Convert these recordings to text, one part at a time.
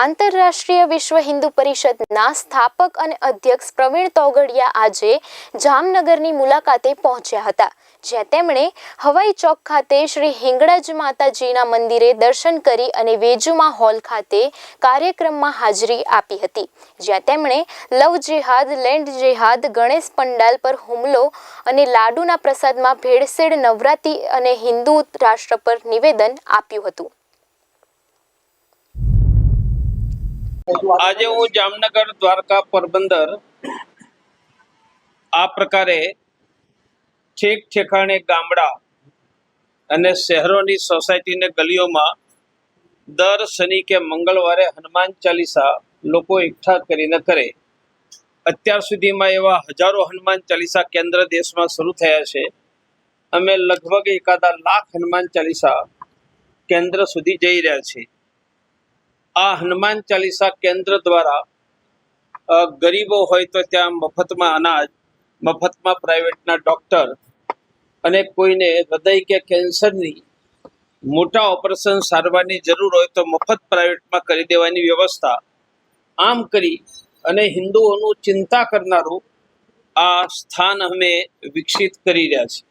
આંતરરાષ્ટ્રીય વિશ્વ હિન્દુ પરિષદના સ્થાપક અને અધ્યક્ષ પ્રવીણ તોગડિયા આજે જામનગરની મુલાકાતે પહોંચ્યા હતા, જ્યાં તેમણે હવાઈ ચોક ખાતે શ્રી હિંગળાજ માતાજીના મંદિરે દર્શન કરી અને વેજુમા હોલ ખાતે કાર્યક્રમમાં હાજરી આપી હતી, જ્યાં તેમણે લવ જેહાદ, લેન્ડ જેહાદ, ગણેશ પંડાલ પર હુમલો અને લાડુના પ્રસાદમાં ભેળસેળ નવરાત્રિ અને હિન્દુ રાષ્ટ્ર પર નિવેદન આપ્યું હતું. આજે હું જામનગર દ્વારકા પોરબંદર આ પ્રકારે ઠેક ઠેકાણે ગામડા અને શહેરોની સોસાયટીને ગલીઓમાં દર શનિ કે મંગળવારે હનુમાન ચાલીસા લોકો એકઠા કરીને કરે. અત્યાર સુધીમાં એવા હજારો હનુમાન ચાલીસા કેન્દ્ર દેશમાં શરૂ થયા છે. અમે લગભગ એકાદા લાખ હનુમાન ચાલીસા કેન્દ્ર સુધી જઈ રહ્યા છીએ. આ હનુમાન ચાલીસા કેન્દ્ર દ્વારા ગરીબો હોય તો ત્યાં મફતમાં અનાજ, મફતમાં પ્રાઇવેટના ડૉક્ટર અને કોઈને હૃદય કે કેન્સરની મોટા ઓપરેશન સારવારની જરૂર હોય તો મફત પ્રાઇવેટમાં કરી દેવાની વ્યવસ્થા આમ કરી અને હિન્દુઓનું ચિંતા કરનારું આ સ્થાન અમે વિકસિત કરી રહ્યા છીએ.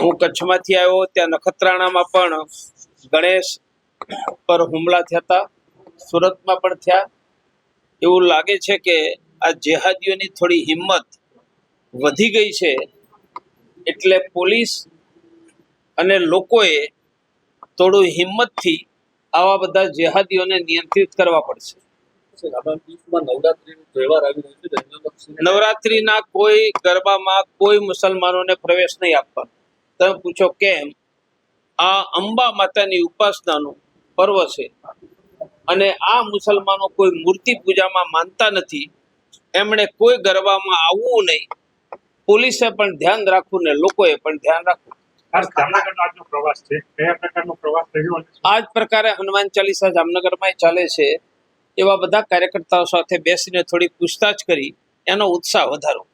હું કચ્છમાંથી આવ્યો, ત્યાં નખત્રાણામાં પણ ગણેશ પર હુમલા થયા સુરતમાં પણ થયા. એવું લાગે છે કે આ જેહાદીઓની થોડી હિંમત વધી ગઈ છે. એટલે પોલીસ અને લોકોએ થોડું હિંમતથી આવા બધા જેહાદીઓને નિયંત્રિત કરવા પડશે. નવરાત્રિના કોઈ ગરબામાં કોઈ મુસલમાનોને પ્રવેશ નહીં આપવાનો. તમે પૂછો કેમ? આ અંબા માતાની ઉપાસનાનું પર્વ છે. અને આ મુસલમાનો કોઈ મૂર્તિ પૂજામાં માનતા નથી. એમણે કોઈ ગરબામાં આવવું નહીં. પોલીસે પણ ધ્યાન રાખવું ને લોકોએ પણ ધ્યાન રાખવું. આજ પ્રકારે હનુમાન ચાલીસા જામનગરમાં ચાલે છે. એવા બધા કાર્યકર્તાઓ સાથે બેસીને થોડી પૂછતાછ કરી. એનો ઉત્સાહ વધારો.